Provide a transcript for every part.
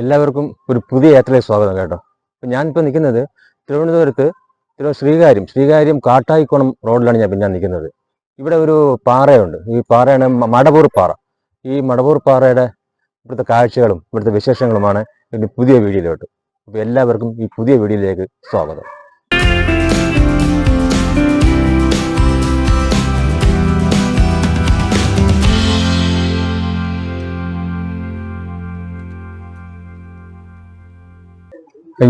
എല്ലാവർക്കും ഒരു പുതിയ യാത്രയിലേക്ക് സ്വാഗതം കേട്ടോ. അപ്പം ഞാനിപ്പോൾ നിൽക്കുന്നത് തിരുവനന്തപുരത്ത് തിരു ശ്രീകാര്യം ശ്രീകാര്യം കാട്ടായിക്കോണം റോഡിലാണ് ഞാൻ പിന്നെ നിൽക്കുന്നത്. ഇവിടെ ഒരു പാറയുണ്ട്. ഈ പാറയാണ് മടവൂർ പാറ. ഈ മടവൂർ പാറയുടെ ഇവിടുത്തെ കാഴ്ചകളും ഇവിടുത്തെ വിശേഷങ്ങളുമാണ് എന്റെ പുതിയ വീഡിയോയിലോട്ട്. അപ്പോൾ എല്ലാവർക്കും ഈ പുതിയ വീഡിയോയിലേക്ക് സ്വാഗതം.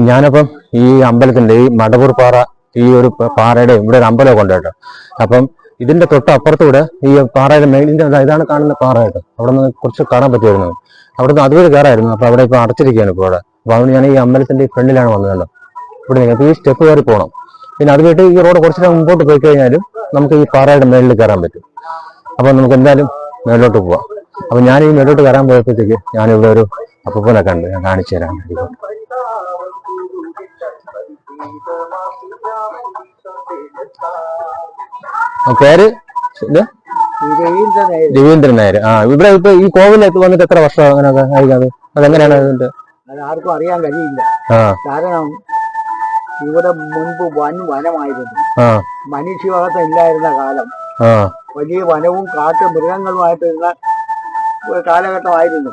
ഞാനപ്പം ഈ അമ്പലത്തിന്റെ ഈ മടവൂർ പാറ ഈ ഒരു പാറയുടെ ഇവിടെ ഒരു അമ്പലമൊക്കെ ഉണ്ട് കേട്ടോ. അപ്പം ഇതിന്റെ തൊട്ട് അപ്പുറത്തൂടെ ഈ പാറയുടെ ദാ ഇതാണ് കാണുന്ന പാറ കേട്ടോ. അവിടെ നിന്ന് കുറച്ച് കാണാൻ പറ്റുമായിരുന്നു അവിടെ നിന്ന് അതുവരെ കയറായിരുന്നു. അപ്പൊ അവിടെ ഇപ്പൊ അടച്ചിരിക്കുകയാണ് ഇപ്പോൾ അവിടെ. അപ്പൊ അതുകൊണ്ട് ഞാൻ ഈ അമ്പലത്തിന്റെ ഫ്രണ്ടിലാണ് വന്നത് ഇവിടെ അപ്പൊ ഈ സ്റ്റെപ്പ് കയറി പോകണം. പിന്നെ അത് കേട്ട് ഈ റോഡ് കുറച്ച് മുമ്പോട്ട് പോയി കഴിഞ്ഞാലും നമുക്ക് ഈ പാറയുടെ മേളിൽ കയറാൻ പറ്റും. അപ്പൊ നമുക്ക് എന്തായാലും മേലോട്ട് പോവാം. അപ്പൊ ഞാൻ ഈ മേലോട്ട് കയറാൻ പോയപ്പോഴത്തേക്ക് ഞാനിവിടെ ഒരു അപ്പൂപ്പനെ കണ്ട് ഞാൻ കാണിച്ചു തരാൻ പേര്? രവീന്ദ്രൻ നായർ ആ ഇവിടെ ഇപ്പൊ ഈ കോവിലേക്ക് വന്നിട്ട് എത്ര വർഷം അങ്ങനെയൊക്കെ ആയിരിക്കും അതെങ്ങനെയാണ് അതിന്റെ? ആർക്കും അറിയാൻ കഴിയില്ല. കാരണം ഇവിടെ മുൻപ് വൻ വനമായിരുന്നു. ആ. മനുഷ്യവാസം ഇല്ലായിരുന്ന കാലം. വലിയ വനവും കാട്ട് മൃഗങ്ങളുമായിട്ടിരുന്ന ഒരു കാലഘട്ടമായിരുന്നു.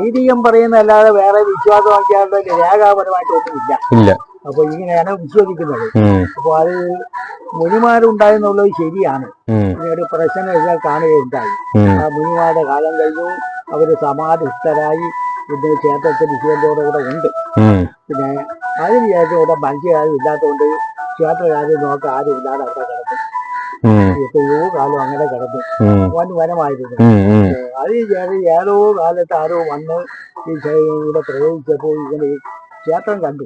ഐതിഹ്യം പറയുന്നതല്ലാതെ വേറെ വിശ്വാസമാക്കിയാലും രേഖാപരമായിട്ടൊന്നുമില്ല ഇല്ല. അപ്പൊ ഇങ്ങനെയാണ് വിശ്വസിക്കുന്നത്. അപ്പൊ അത് മുനിമാരുണ്ടായെന്നുള്ളത് ശരിയാണ്. ഒരു പ്രശ്നം വെച്ചാൽ കാണുകയുണ്ടായി ആ മുനിമാരുടെ കാലം കഴിഞ്ഞു. അവർ സമാധിസ്ഥരായി. ഇന്ന് ക്ഷേത്രത്തിൽ ശിവന്റെ കൂടെ ഉണ്ട്. പിന്നെ അതിന് ശേഷം ഇവിടെ മനുഷ്യകാര്യം ഇല്ലാത്തതുകൊണ്ട് ക്ഷേത്രകാര്യം നോക്കാൻ ആരും ഇല്ലാതെ അവിടെ കിടന്നു എത്രയോ കാലം അങ്ങനെ കിടന്നു വൻ വനമായിരുന്നു. അതിന് ശേഷം ഏതോ കാലത്ത് ആരോ വന്ന് ഈ ഇവിടെ പ്രയോഗിച്ചപ്പോൾ ഇങ്ങനെ ക്ഷേത്രം കണ്ടു.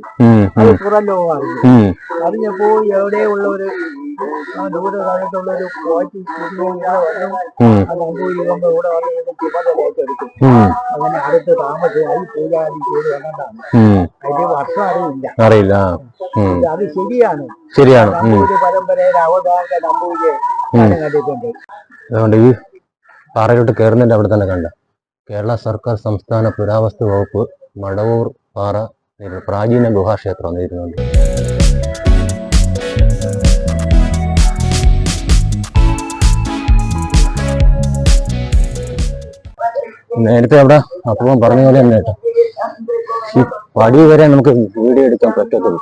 അത് പുറം ലോകം അറിഞ്ഞു ഉം അറിഞ്ഞപ്പോ എവിടെയുള്ള ഒരു ദൂര കാലത്തുള്ള ഒരു ഇവിടെ വന്നു അങ്ങനെ അടുത്ത് താമസമായി പൂജാരി ചെയ്ത് വന്നതാണ്. ഉം. അതിന്റെ വർഷം അറിയില്ല. അറിയില്ല. അത് ശരിയാണ്. ശരിയാണ്. നമ്പൂരി പരമ്പരയുടെ അവതാര നമ്പൂരിയെ ഉം. ഞാൻ കണ്ടിട്ടുണ്ട്. അതുകൊണ്ട് ഈ പാറയിലോട്ട് കയറുന്നതിന്റെ അവിടെ തന്നെ കണ്ട. കേരള സർക്കാർ സംസ്ഥാന പുരാവസ്തു വകുപ്പ് മടവൂർ പാറ ഒരു പ്രാചീന ഗുഹാക്ഷേത്രം നേരിടുന്നുണ്ട് നേരത്തെ അവിടെ അപ്പം പറഞ്ഞ പോലെ തന്നെ കേട്ടോ. ഈ പടി വരെ നമുക്ക് വീഡിയോ എടുക്കാൻ പറ്റത്തുള്ളൂ.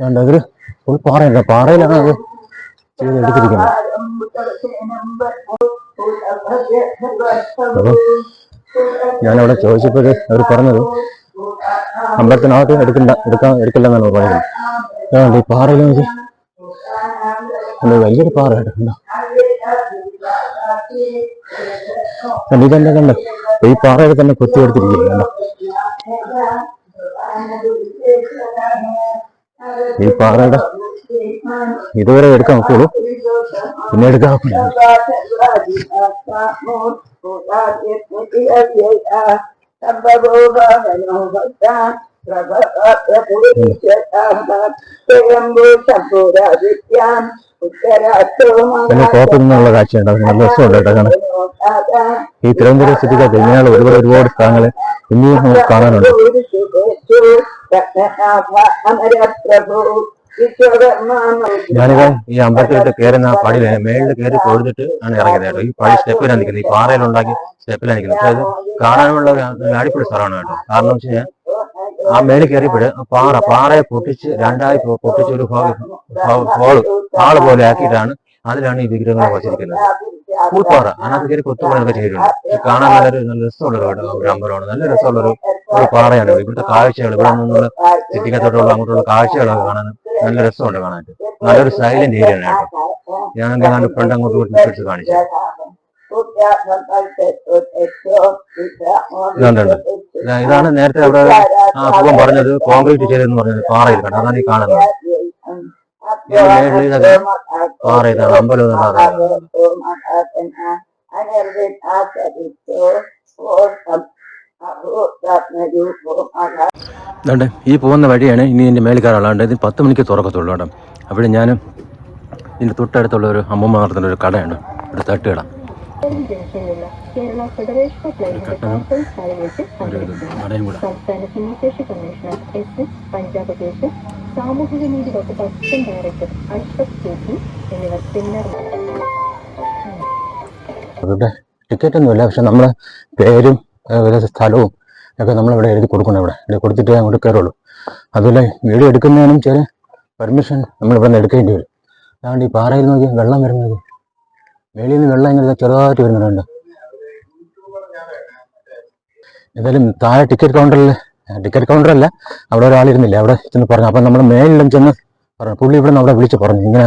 അതുകൊണ്ട് അതൊരു ഫുൾ പാറയല്ല പാറയിലാണ് അത് ചെയ്തെടുത്തിരിക്കുന്നത് അപ്പം ഞാനവിടെ ചോദിച്ചപ്പോൾ അവർ പറഞ്ഞത് അമ്പലത്തിനകത്ത് എടുക്കണ്ട എടുക്കാൻ എടുക്കില്ലെന്നാണ് പറയുന്നത്. അതുകൊണ്ട് ഈ പാറയിൽ നോക്കി വലിയൊരു പാറ കേട്ടോ കണ്ടോ? ഇതെന്താ കണ്ടോ? ഈ പാറയിൽ തന്നെ കൊത്തിയെടുത്തിരിക്കുകയാണ് കണ്ടോ? ഈ പാറയുടെ ഇതുവരെ എടുക്കാൻ നോക്കുള്ളൂ പിന്നെ എടുക്കാൻ ഒക്കില്ല പിന്നെ കാണാൻ. ഈ തിരുവനന്തപുരം സിറ്റിക്കകത്ത് ഇങ്ങനെയുള്ള ഒരുപാട് ഒരുപാട് സ്ഥലങ്ങൾ ഇനിയും നമുക്ക് കാണാനുണ്ട്. ഞാനിത് ഈ അമ്പലത്തിലോട്ട് കയറുന്ന ആ വേണം. മേളിൽ കയറി തൊഴുതിട്ട് ആണ് ഇറങ്ങിയത് കേട്ടോ. ഈ പടി സ്റ്റെപ്പിലാണ് നിൽക്കുന്നത്. ഈ പാറയിലുണ്ടാക്കി സ്റ്റെപ്പിലാണ് നിൽക്കുന്നത്. പക്ഷെ അത് കാണാനുള്ള അടിപൊളി സ്ഥലമാണ് കേട്ടോ. കാരണം വെച്ച് കഴിഞ്ഞാൽ ആ മേളിൽ കയറിയപ്പോഴ് ആ പാറ പാറയെ പൊട്ടിച്ച് രണ്ടായി പൊട്ടിച്ച് ഒരു ഹോൾ ഹാൾ പോലെ ആക്കിയിട്ടാണ് അതിലാണ് ഈ വിഗ്രഹങ്ങൾ വച്ചിരിക്കുന്നത്. പൂപ്പാറ അതിനകത്ത് കയറി കൊത്തുപണിയൊക്കെ ചെയ്തിട്ടുണ്ട്. കാണാൻ നല്ലൊരു നല്ല രസമുള്ള ഒരു അമ്പലമാണ്. നല്ല രസമുള്ള ഒരു പാറയാണ്. ഇവിടുത്തെ കാഴ്ചകൾ ഇവിടെ നിന്നുള്ള ചിറ്റിക്കത്തോട്ടുള്ള അങ്ങോട്ടുള്ള കാഴ്ചകളൊക്കെ കാണാൻ നല്ല രസമുണ്ട് കാണാൻ നല്ലൊരു സൈലന്റ് ഏരിയ ആണ് കേട്ടോ ഞാനൊക്കെ ഞാൻ ഫ്രണ്ട് അങ്ങോട്ട് പിടിച്ച് കാണിച്ചു ഇതാണ് നേരത്തെ അവിടെ പൂവൻ പറഞ്ഞത് കോൺക്രീറ്റ് ചെയ്തെന്ന് പറഞ്ഞത് പാറയിൽ കണ്ട അതാണ് ഈ കാണുന്നത് പാറ ഇതാണ് അമ്പലം ഇതാണ് ഈ പോകുന്ന വഴിയാണ് ഇനി ഇതിന്റെ മേളിൽ കയറാനുള്ളത് ഇത് പത്ത് മണിക്ക് തുറക്കത്തുള്ളൂ കേട്ടോ. അവിടെ ഞാൻ ഇതിന്റെ തൊട്ടടുത്തുള്ള ഒരു അമ്മമ്മ നടത്തുന്ന ഒരു കടയാണ് ഒരു തട്ടുകട ടിക്കറ്റൊന്നുമില്ല പക്ഷെ നമ്മളെ പേരും സ്ഥലവും ഒക്കെ നമ്മളിവിടെ എഴുതി കൊടുക്കണം ഇവിടെ. ഇവിടെ കൊടുത്തിട്ടേ അങ്ങോട്ട് കയറുള്ളൂ. അതുപോലെ വീഡിയോ എടുക്കുന്നതിനും ചില പെർമിഷൻ നമ്മൾ ഇവിടെ നിന്ന് എടുക്കേണ്ടി വരും. അതുകൊണ്ട് ഈ പാറയിൽ നോക്കി വെള്ളം വരുന്നത്. വെളിയിൽ നിന്ന് വെള്ളം ഇങ്ങനെ ചെറുതായിട്ട് വരുന്നുണ്ട് എന്തായാലും താഴെ ടിക്കറ്റ് കൗണ്ടറിൽ ടിക്കറ്റ് കൗണ്ടറല്ല അവിടെ ഒരാളിരുന്നില്ല അവിടെ ചെന്ന് പറഞ്ഞു. അപ്പം നമ്മൾ മേലിലും ചെന്ന് പറഞ്ഞു. പുള്ളി ഇവിടെ നിന്ന് അവിടെ വിളിച്ച് പറഞ്ഞു. ഇങ്ങനെ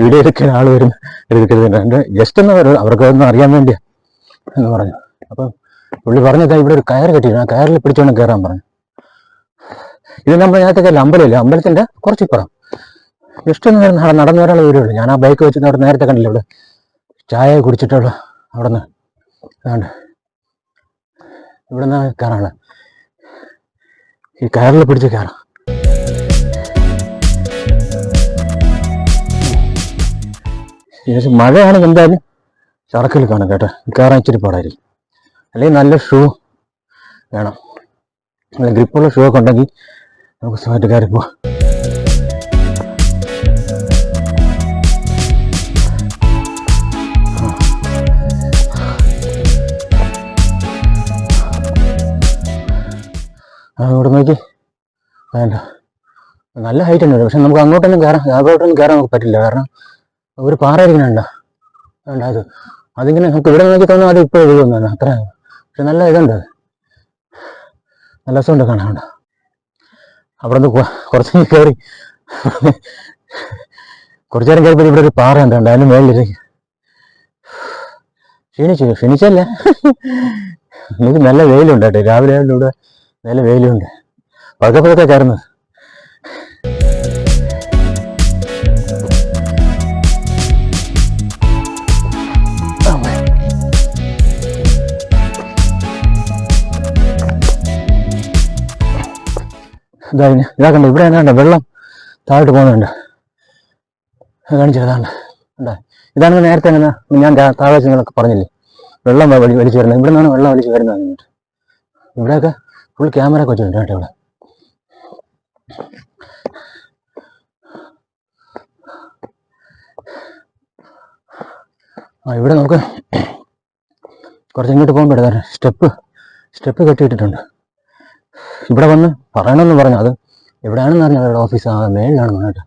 വീഡിയോ എടുക്കാൻ ആൾ വരും എടുക്കരുത്. ജസ്റ്റ് വരും. അവർക്ക് ഒന്ന് അറിയാൻ വേണ്ടിയാ. എന്ന് പറഞ്ഞു. അപ്പം പുള്ളി പറഞ്ഞതാ ഇവിടെ ഒരു കയർ കെട്ടിയിരുന്നു ആ കയറിൽ പിടിച്ചോണ്ട് കയറാൻ പറഞ്ഞു. ഇത് നമ്മൾ കയറില്ല അമ്പലമില്ല? അമ്പലത്തിന്റെ കുറച്ചിപ്പുറം. ജസ്റ്റ് ഒന്ന് നേരം നട- നടന്നു വരാനുള്ള ദൂരമുള്ളൂ ഞാൻ ആ ബൈക്ക് വെച്ചിട്ട് അവിടെ നേരത്തെ കണ്ടില്ല ഇവിടെ? ചായ കുടിച്ചിട്ടുള്ള അവിടെ നിന്ന് അതാണ്ട് ഇവിടെ നിന്ന് കയറാണ് ഈ കയറിൽ പിടിച്ച് കയറാം. മഴയാണെങ്കിൽ എന്തായാലും. ചറക്കൽ കാണും കേട്ടോ കയറാൻ ഇച്ചിരി പാടായിരിക്കും. അല്ലെങ്കിൽ നല്ല ഷൂ വേണം. നല്ല ഗ്രിപ്പുള്ള ഷൂ ഒക്കെ ഉണ്ടെങ്കിൽ നമുക്ക് സുഖമായിട്ട് കയറി പോവാം. ഇവിടെ നോക്കി. വേണ്ട. നല്ല ഹൈറ്റ് ഉണ്ട്. പക്ഷെ നമുക്ക് അങ്ങോട്ടൊന്നും കയറാം അങ്ങോട്ടൊന്നും കയറാൻ നമുക്ക് പറ്റില്ല. കാരണം ഒരു പാറ ഇരിക്കുന്നുണ്ടോ വേണ്ട അത് അതിങ്ങനെ നമുക്ക് ഇവിടെ നോക്കി തോന്നുന്നു അത് ഇപ്പോൾ ഒഴുകുന്നതാണ് അത്ര പക്ഷെ നല്ല ഇതുണ്ട്. നല്ല രസമുണ്ട് കാണാൻ അവിടെ നിന്ന് കുറച്ച് കയറി കുറച്ചു നേരം കയറിപ്പോൾ ഇവിടെ ഒരു പാറ ഉണ്ട് അതിന് മേളിലിരിക്കും. ക്ഷീണിച്ചു. ക്ഷീണിച്ചല്ല. എനിക്ക് നല്ല വെയിലുണ്ട് കേട്ടോ. രാവിലെ ഇവിടെ നല്ല വെയിലുണ്ട്. പതുക്കെ പതുക്കെ കയറുന്നത്. ഇതാ ഇതാ കണ്ട ഇവിടെ എന്നാണ്ട് വെള്ളം താഴോട്ട് പോകുന്നുണ്ട്. കാണിച്ചതാണ് ഉണ്ടാ ഇതാണ് നേരത്തെ അങ്ങനെ ഞാൻ താഴെ നിങ്ങളൊക്കെ പറഞ്ഞില്ലേ? വെള്ളം വലി വലിച്ചു വരുന്നത് ഇവിടെ നിന്നാണ് വെള്ളം വലിച്ചു വരുന്നത് അങ്ങോട്ട്. ഇവിടെയൊക്കെ ഫുൾ ക്യാമറ ഒക്കെ വെച്ചിട്ടുണ്ട് കേട്ടോ ഇവിടെ. ആ ഇവിടെ നമുക്ക് കുറച്ച് ഇങ്ങോട്ട് പോകുമ്പോൾ സ്റ്റെപ്പ് സ്റ്റെപ്പ് കെട്ടിയിട്ടിട്ടുണ്ട്. ഇവിടെ വന്ന് പറയണമെന്ന് പറഞ്ഞു. അത് എവിടെയാണെന്ന് അറിഞ്ഞു അവരുടെ ഓഫീസ് ആ മേളിലാണ് കേട്ടോ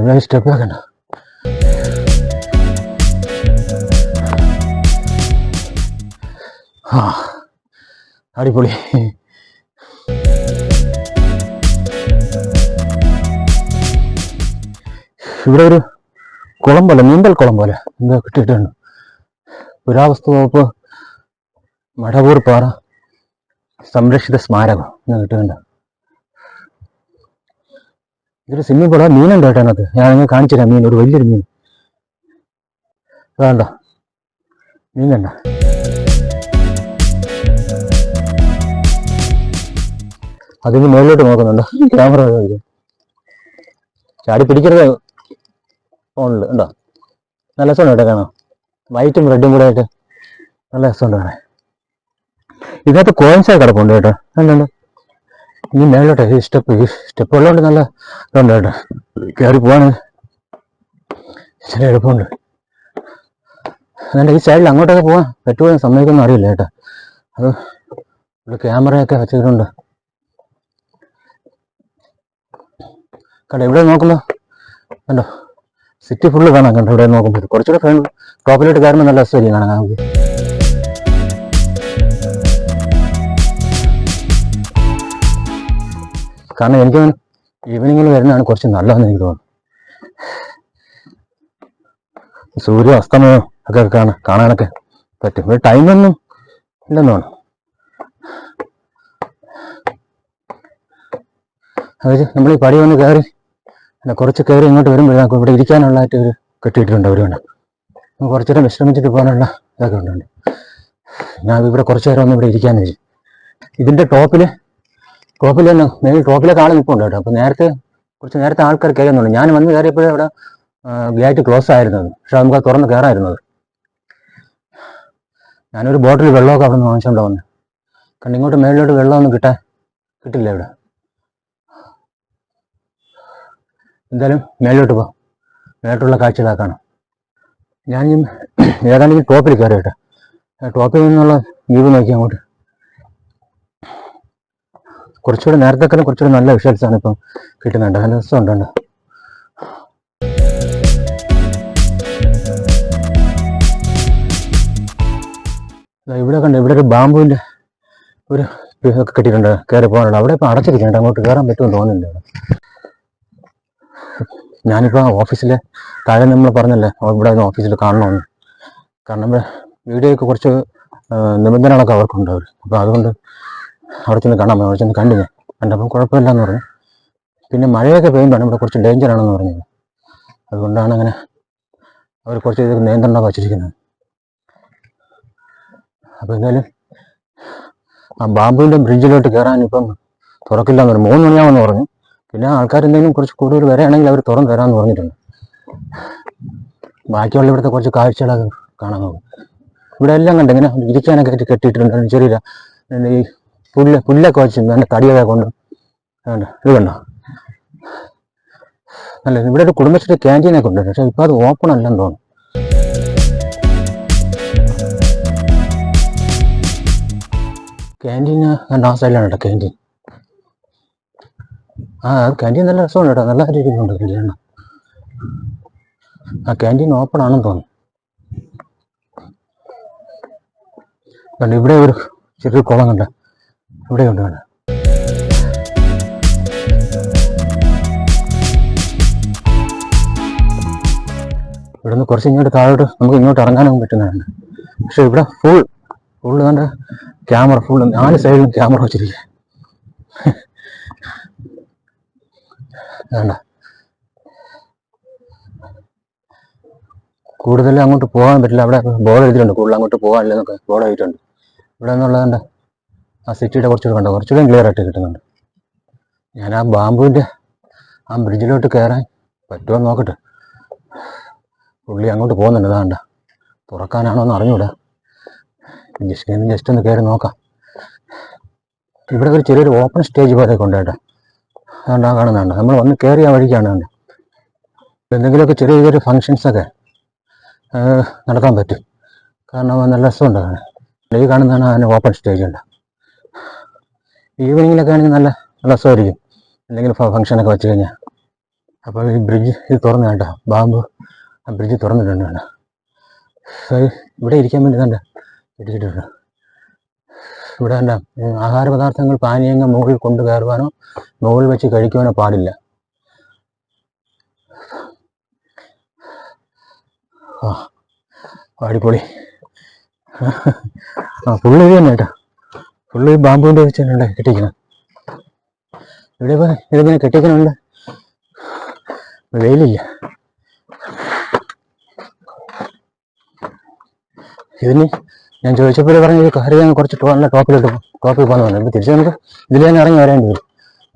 ഇവിടെ സ്റ്റെപ്പ് ഒക്കെ ഉണ്ട് ആ അടിപൊളി. ഇവിടെ ഒരു കുളം പോലെ നീന്തൽ കുളം പോലെ എന്താ കിട്ടിയിട്ടുണ്ട്. പുരാവസ്തു വകുപ്പ് മടവൂർ പാറ. സംരക്ഷിത സ്മാരകം കിട്ടുന്നുണ്ട് ഇതൊരു സ്വിമ്മിംഗ് പൂളാ മീനുണ്ട് കേട്ടോ അതിനകത്ത്? ഞാൻ നിങ്ങൾ കാണിച്ചു മീൻ. ഒരു വലിയൊരു മീൻ. വേണ്ട മീൻ കണ്ട? അതിന് മുകളിലോട്ട് നോക്കുന്നുണ്ട്? ക്യാമറ ചാടി പിടിക്കരുത്. ഫോണിൽ ഉണ്ടോ നല്ല രസമുണ്ട് കേട്ടോ കാണാം വൈറ്റും റെഡും കൂടെ ആയിട്ട് നല്ല രസമുണ്ട് കാണാൻ. ഇതിനകത്ത് കോയിൻസ് കിടപ്പുണ്ട് കേട്ടോ. കണ്ടുണ്ട് ഇനി മേലോട്ടെ ഈ സ്റ്റെപ്പ് ഈ സ്റ്റെപ്പ് ഉള്ളതുകൊണ്ട് നല്ല ഇതുണ്ട് കേട്ടോ. കയറി പോവാണ്. ഇച്ചിരി എളുപ്പമുണ്ട് അതുകൊണ്ട് ഈ സൈഡിൽ അങ്ങോട്ടൊക്കെ പോവാൻ പറ്റുമോ എന്ന് സമ്മതിക്കൊന്നും അറിയില്ല കേട്ടോ. അത് ഇവിടെ ക്യാമറയൊക്കെ വെച്ചിട്ടുണ്ട്. കണ്ടോ ഇവിടെ നോക്കുമ്പോൾ കണ്ടോ? സിറ്റി ഫുള്ള് കാണാം കണ്ടോ ഇവിടെ നോക്കുമ്പോൾ കുറച്ചുകൂടെ ഫ്രണ്ട് ടോപ്പിലോട്ട് കയറുമ്പോൾ നല്ല രസമായിരിക്കും കാണാൻ നമുക്ക്. കാരണം എനിക്ക് ഈവനിങ്ങിൽ വരുന്നതാണ് കുറച്ച് നല്ലതെന്ന് എനിക്ക് തോന്നുന്നു. സൂര്യ അസ്തമയം ഒക്കെ കാണാൻ കാണാനൊക്കെ പറ്റും. ഒരു ടൈമൊന്നും ഇല്ലെന്ന് തോന്നുന്നു. അതായത് നമ്മൾ ഈ പടി വന്ന് കയറി അല്ല കുറച്ച് കയറി ഇങ്ങോട്ട് വരുമ്പോഴേക്കും ഇവിടെ ഇരിക്കാനുള്ളതായിട്ട് ഒരു കെട്ടിയിട്ടുണ്ട് അവരുണ്ട് കുറച്ചു നേരം വിശ്രമിച്ചിട്ട് പോകാനുള്ള ഇതൊക്കെ ഉണ്ട് ഞാൻ ഇവിടെ കുറച്ചു നേരം ഒന്ന് ഇവിടെ ഇരിക്കാന്ന് വെച്ചു ഇതിന്റെ ടോപ്പിൽ ടോപ്പിൽ തന്നെ മെയിൻ ടോപ്പിലൊക്കെ ആൾ നിൽപ്പുണ്ട് കേട്ടോ. അപ്പൊ നേരത്തെ കുറച്ച് നേരത്തെ ആൾക്കാർ കയറുന്നുണ്ട്. ഞാൻ വന്ന് കയറിയപ്പോഴേ അവിടെ ഗേറ്റ് ക്ലോസ് ആയിരുന്നത്. പക്ഷെ നമുക്ക് അത് തുറന്ന് കയറായിരുന്നത്. ഞാനൊരു ബോട്ടിൽ വെള്ളമൊക്കെ അവിടെ നിന്ന് വാങ്ങിച്ചുകൊണ്ട് വന്നു. കാരണം ഇങ്ങോട്ട് മേളിലോട്ട് വെള്ളമൊന്നും കിട്ടാൻ കിട്ടില്ല ഇവിടെ. എന്തായാലും മേളിലോട്ട് പോ. മേലോട്ടുള്ള കാഴ്ചകളാക്കാണ് ഞാൻ ഏതാണ്ട് ടോപ്പിൽ കയറി കേട്ടോ. ടോപ്പിൽ നിന്നുള്ള വ്യൂ നോക്കി അങ്ങോട്ട്. കുറച്ചുകൂടെ നേരത്തെ കുറച്ചുകൂടെ നല്ല വിഷ്വൽസ് ആണ് ഇപ്പം കിട്ടുന്നുണ്ട് നല്ല രസമുണ്ട് ഇവിടെ കണ്ടു ഇവിടെ ഒരു ബാമ്പുവിന്റെ ഒരു ഒക്കെ കെട്ടിയിട്ടുണ്ട് കയറി പോകാനുള്ള അവിടെ ഇപ്പം അടച്ചിരിക്കുന്നുണ്ട് അങ്ങോട്ട് കയറാൻ പറ്റുമെന്ന് തോന്നുന്നില്ല ഞാനിപ്പോൾ ഓഫീസിലെ താഴെ നമ്മൾ പറഞ്ഞല്ലേ ഇവിടെ ഓഫീസിൽ കാണണമെന്ന്. കാരണം വീഡിയോയ്ക്ക് കുറച്ച് നിബന്ധനകളൊക്കെ അവർക്കുണ്ട് അവർ അപ്പോൾ അതുകൊണ്ട് അവിടെ ചെന്ന് കാണാൻ. അവിടെ ചെന്ന് കണ്ടു ഞാൻ. കണ്ടപ്പോൾ കുഴപ്പമില്ല എന്ന് പറഞ്ഞു. പിന്നെ മഴയൊക്കെ പെയ്യുമ്പോഴാണ് ഇവിടെ കുറച്ച് ഡേഞ്ചർ ആണെന്ന് പറഞ്ഞത്. അതുകൊണ്ടാണ് അങ്ങനെ അവർ കുറച്ച് ഇത് നിയന്ത്രണം വച്ചിരിക്കുന്നത്. അപ്പോൾ എന്തായാലും ആ ബാമ്പുവിന്റെ ബ്രിഡ്ജിലോട്ട് കയറാൻ ഇപ്പം തുറക്കില്ല എന്ന് പറഞ്ഞു. മൂന്ന് മണിയാവുമെന്ന് പറഞ്ഞു. പിന്നെ ആൾക്കാർ എന്തെങ്കിലും കുറച്ച് കൂടുതൽ വരികയാണെങ്കിൽ അവർ തുറന്ന് തരാമെന്ന് പറഞ്ഞിട്ടുണ്ട്. ബാക്കിയുള്ള ഇവിടുത്തെ കുറച്ച് കാഴ്ചകളൊക്കെ കാണാൻ നോക്കും ഇവിടെ എല്ലാം കണ്ടിങ്ങനെ ഇരിക്കാനൊക്കെ കെട്ടിയിട്ടുണ്ട് ചെറിയ ഈ പുല്ല് പുല്ലൊക്കെ വെച്ച് നല്ല തടിയൊക്കെ കൊണ്ട് ഇത് കണ്ടോ? അല്ല ഇവിടെ ഒരു കുടുംബശ്രീ ക്യാന്റീനൊക്കെ ഉണ്ട് പക്ഷെ ഇപ്പം അത് ഓപ്പൺ അല്ലെന്ന് തോന്നുന്നു. ക്യാന്റീന് ആ സൈഡിലാണ് കേട്ടോ ക്യാന്റീൻ ആ ക്യാന്റീൻ നല്ല രസമുണ്ട് കേട്ടോ നല്ല രീതിയിലുണ്ട് ക്യാന്റീൻ ആ ക്യാന്റീൻ ഓപ്പൺ ആണെന്ന് തോന്നുന്നു. കണ്ടോ ഇവിടെ ഒരു ചെറിയൊരു കുളം കണ്ട? ഇവിടെ ഉണ്ട് ഇവിടെ ഇവിടുന്ന് കുറച്ച് ഇങ്ങോട്ട് താഴോട്ട് നമുക്ക് ഇങ്ങോട്ട് ഇറങ്ങാനും പറ്റുന്നതാണ്. പക്ഷെ ഇവിടെ ഫുൾ ഫുള്ള് കണ്ട ക്യാമറ ഫുൾ നാല് സൈഡിലും ക്യാമറ വെച്ചിരിക്കുക വേണ്ട. കൂടുതൽ അങ്ങോട്ട് പോകാൻ പറ്റില്ല. അവിടെ ബോർഡ് എഴുതിയിട്ടുണ്ട് കൂടുതൽ അങ്ങോട്ട് പോകാനില്ലെന്നൊക്കെ ബോർഡ് എഴുതിയിട്ടുണ്ട് ഇവിടെ നിന്നുള്ളതുണ്ട് ആ സിറ്റിയുടെ കുറച്ചുകൂടെ കണ്ടോ? കുറച്ചുകൂടെ ക്ലിയർ ആയിട്ട് കിട്ടുന്നുണ്ട്. ഞാൻ ആ ബാമ്പുവിന്റെ ആ ബ്രിഡ്ജിലോട്ട് കയറാൻ പറ്റുമോ നോക്കട്ടെ. പുള്ളി അങ്ങോട്ട് പോകുന്നുണ്ട് അതാണ്ട തുറക്കാനാണോ എന്ന് അറിഞ്ഞൂടാ. ജസ്റ്റ് ജസ്റ്റ് ഒന്ന് കയറി നോക്കാം. ഇവിടെ ഒരു ചെറിയൊരു ഓപ്പൺ സ്റ്റേജ് പോലെ കൊണ്ടേട്ടാ അതുകൊണ്ട് ആ നമ്മൾ വന്ന് കയറിയ വഴിക്കാണ് കണ്ട്? എന്തെങ്കിലുമൊക്കെ ചെറിയ ചെറിയ ഫങ്ഷൻസൊക്കെ നടക്കാൻ പറ്റും. കാരണം നല്ല രസമുണ്ട് കാണാൻ. ഈ കാണുന്നതാണ് അതിന് ഓപ്പൺ സ്റ്റേജ് ഉണ്ട് ഈവനിങ്ങിലൊക്കെ ആണെങ്കിൽ നല്ല രസമായിരിക്കും. എന്തെങ്കിലും ഫംഗ്ഷനൊക്കെ വെച്ച് കഴിഞ്ഞാൽ അപ്പോൾ ഈ ബ്രിഡ്ജ് ഇത് തുറന്നു കേട്ടോ ബാമ്പ് ആ ബ്രിഡ്ജ് തുറന്നിട്ടുണ്ട് കേട്ടോ ഇവിടെ ഇരിക്കാൻ വേണ്ടി തന്നെ ഇടിച്ചിട്ടുണ്ട് ഇവിടെ തന്നെ ആഹാര പദാർത്ഥങ്ങൾ പാനീയങ്ങൾ മുകളിൽ കൊണ്ടു കയറുവാനോ മുകളിൽ വെച്ച് കഴിക്കുവാനോ പാടില്ല. ആ അടിപൊളി. ആ പുള്ളി തന്നെ കേട്ടോ. ഫുള്ള് ഈ ബാമ്പുവിന്റെ വെച്ചിട്ടുണ്ട് കെട്ടിക്കണം ഇവിടെ ഇതിങ്ങനെ കെട്ടിക്കണുണ്ട് വെയിലില്ല. ഇതിന് ഞാൻ ചോദിച്ചപ്പോൾ കാറി ഞാൻ കുറച്ച് നല്ല ടോപ്പിലോട്ട് ടോപ്പിൽ പോകാൻ പറഞ്ഞു. ഇപ്പം തിരിച്ച് നമുക്ക് ഇതിൽ തന്നെ ഇറങ്ങി വരേണ്ടി വരും.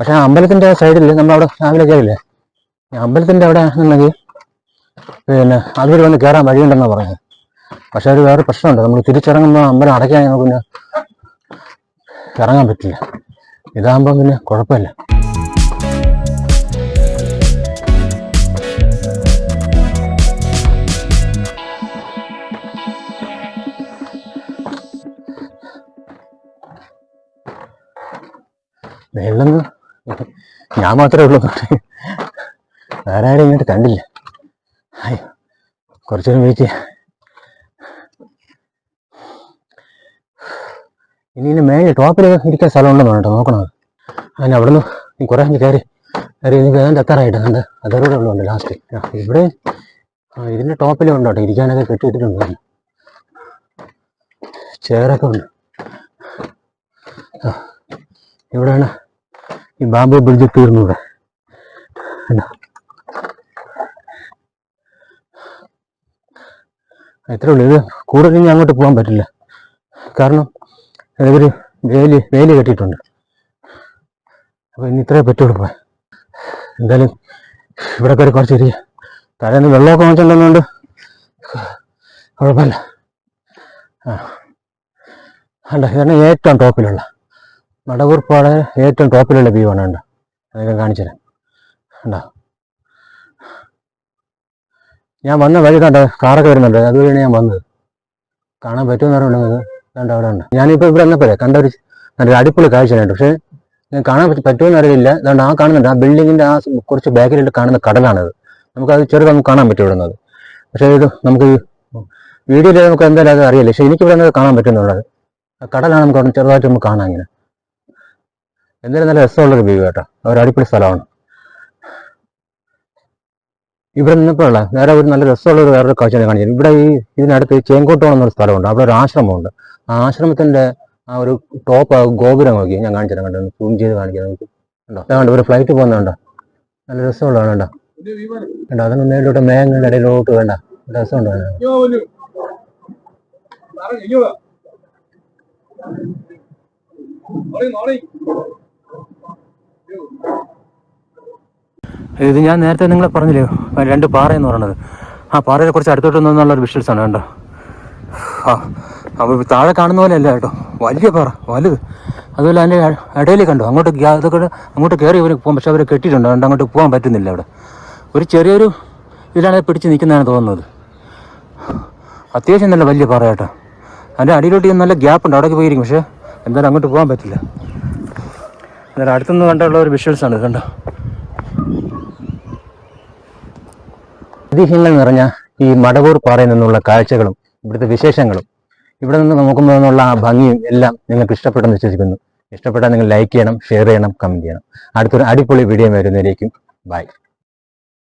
പക്ഷേ അമ്പലത്തിന്റെ സൈഡിൽ നമ്മളവിടെ രാവിലെ കയറില്ലേ ഈ അമ്പലത്തിന്റെ അവിടെ ആണെന്നുണ്ടെങ്കിൽ പിന്നെ അതുവരെ വന്ന് കയറാൻ വഴിയുണ്ടെന്നാണ് പറഞ്ഞത് പക്ഷേ ഒരു വേറെ പ്രശ്നമുണ്ട്. നമ്മൾ തിരിച്ചിറങ്ങുമ്പോൾ അമ്പലം അടയ്ക്കാൻ നമുക്ക് പിന്നെ ഇറങ്ങാൻ പറ്റില്ല. ഇതാകുമ്പം പിന്നെ കുഴപ്പമില്ല. വെള്ളം ഞാൻ മാത്രമേ ഉള്ളൂ. വേറെ ആരും ഇങ്ങോട്ട് കണ്ടില്ല. അയ്യോ കുറച്ചേരം വെയിറ്റ് ചെയ്യാം. ഇനി ഇതിന് മേലെ ടോപ്പിൽ ഇരിക്കാൻ സ്ഥലമുണ്ടെന്ന് കേട്ടോ നോക്കണം. അതിന് അവിടെ നിന്ന് കുറേ കയറി. കയറി എനിക്ക് ഏതാണ്ട് എത്താറായിട്ട് ഉണ്ട് അതോടെ ഉള്ളതുണ്ട് ലാസ്റ്റ് ഇവിടെ ഇതിന്റെ ടോപ്പിലും ഉണ്ട്? കേട്ടോ ഇരിക്കാനൊക്കെ കെട്ടിയിട്ടിട്ടുണ്ട്. ചെയറൊക്കെ ഉണ്ട്. ഇവിടെയാണ് ഈ ബാംബു ബ്രിഡ്ജ് തീർന്നു? ഇത്രേ ഉള്ളൂ. ഇത് കൂടുതൽ ഇനി അങ്ങോട്ട് പോകാൻ പറ്റില്ല. കാരണം ഇവർ വേലി വേലി കെട്ടിയിട്ടുണ്ട്. അപ്പോൾ ഇനി ഇത്രേ പറ്റുള്ളൂ പോയി. എന്തായാലും ഇവിടെ കയറി കുറച്ച് ഇരിക്കുക തലേന്ന് വെള്ളമൊക്കെ വാങ്ങിച്ചിട്ടുണ്ടെന്നുണ്ട് കുഴപ്പമില്ല. ആ. അല്ല ഇതാണ് ഏറ്റവും ടോപ്പിലുള്ള. മടവൂർപ്പാട് പാട ഏറ്റവും ടോപ്പിലുള്ള വ്യൂ ആണ് കണ്ടോ. അതൊക്കെ കാണിച്ചു കണ്ടോ? ഞാൻ വന്ന വഴി കണ്ട കാറൊക്കെ വരുന്നുണ്ട്. അതുവഴിയാണ് ഞാൻ വന്നത്. കാണാൻ പറ്റുമെന്ന് അറിയണത് കണ്ട അവിടെ ഉണ്ട്. ഞാനിപ്പോൾ ഇവിടെ വന്നപ്പോഴേ കണ്ട ഒരു നല്ലൊരു അടിപൊളി കാഴ്ചയുണ്ട്. പക്ഷേ കാണാൻ പറ്റ- പറ്റുമെന്ന് അറിയില്ല. അതുകൊണ്ട് ആ കാണുന്നുണ്ട്. ആ ബിൽഡിങ്ങിന്റെ ആ കുറച്ച് ബാക്കിലായിട്ട് കാണുന്ന കടലാണത്. നമുക്കത് ചെറുത് നമുക്ക് കാണാൻ പറ്റും ഇവിടെ നിന്ന് പക്ഷേ ഇത് നമുക്ക് വീഡിയോയിൽ നമുക്ക് എന്തായാലും അത് അറിയില്ല. പക്ഷേ എനിക്ക് ഇവിടെ കാണാൻ പറ്റുന്നുള്ളത് കടലാണ് നമുക്ക് ചെറുതായിട്ട് നമുക്ക് കാണാം ഇങ്ങനെ. എന്തായാലും നല്ല രസമുള്ളൊരു വ്യൂ കേട്ടോ. ഒരു അടിപൊളി സ്ഥലമാണ്. ഇവിടെ നിന്നപ്പോഴുള്ള വേറെ ഒരു നല്ല രസമുള്ള ഒരു വേറൊരു കാഴ്ചയാണ് കാണിച്ചത്. ഇവിടെ ഈ ഇതിനടുത്ത് ചേങ്കോട്ടോളം എന്നൊരു സ്ഥലമുണ്ട്. അവിടെ ഒരു ആശ്രമമുണ്ട്. ആശ്രമത്തിന്റെ ആ ഒരു ടോപ്പ് ഗോപുരം നോക്കി. ഞാൻ കാണിച്ചു തരാം കണ്ടോ? സൂം ചെയ്ത് കാണിക്കാം നമുക്ക്. അതുകൊണ്ട് ഒരു ഫ്ലൈറ്റ് പോകുന്നുണ്ടോ നല്ല രസമുള്ളതാണ് കണ്ടോ? കണ്ടോ? അതൊന്ന് മേലോട്ട് മേഘങ്ങളുടെ ഇടയിലോട്ട് വേണ്ട രസമുണ്ടോ? ഇത് ഞാൻ നേരത്തെ നിങ്ങളെ പറഞ്ഞില്ലേ? രണ്ട് പാറ എന്ന് പറയുന്നത് ആ പാറയെ കുറച്ച് അടുത്തോട്ട് നിന്നുള്ള ഒരു വിഷ്വൽസ് ആണ് കണ്ടോ? ആ. അപ്പോൾ താഴെ കാണുന്ന പോലെ അല്ല കേട്ടോ. വലിയ പാറ വലുത്. അതുപോലെ അതിന്റെ ഇടയിൽ കണ്ടോ? അങ്ങോട്ട് അതൊക്കെ അങ്ങോട്ട് കയറി ഇവർ പോകും പക്ഷെ അവരെ കെട്ടിയിട്ടുണ്ട്. അതുകൊണ്ട് അങ്ങോട്ട് പോകാൻ പറ്റുന്നില്ല അവിടെ. ഒരു ചെറിയൊരു ഇതിലാണ് ഇത് പിടിച്ച് നിൽക്കുന്നതാണ് തോന്നുന്നത്. അത്യാവശ്യം നല്ല വലിയ പാറ കേട്ടോ. അതിന്റെ അടിയിലോട്ട് നല്ല ഗ്യാപ്പ് ഉണ്ട്. അവിടേക്ക് പോയിരിക്കും. പക്ഷേ എന്തായാലും അങ്ങോട്ട് പോകാൻ പറ്റില്ല. എന്നാലും അടുത്തുനിന്ന് കണ്ടുള്ള ഒരു വിഷ്വൽസ് ആണ് കണ്ടോ? ഐതിഹ്യങ്ങൾ നിറഞ്ഞ ഈ മടവൂർ പാറയിൽ നിന്നുള്ള കാഴ്ചകളും ഇവിടുത്തെ വിശേഷങ്ങളും ഇവിടെ നിന്ന് നോക്കുമ്പോൾ നിന്നുള്ള ആ ഭംഗിയും എല്ലാം നിങ്ങൾക്ക് ഇഷ്ടപ്പെട്ടെന്ന് വിശ്വസിക്കുന്നു. ഇഷ്ടപ്പെട്ടാൽ നിങ്ങൾ ലൈക്ക് ചെയ്യണം ഷെയർ ചെയ്യണം കമന്റ് ചെയ്യണം. അടുത്തൊരു അടിപൊളി വീഡിയോ വരുന്നതിലേക്കും ബൈ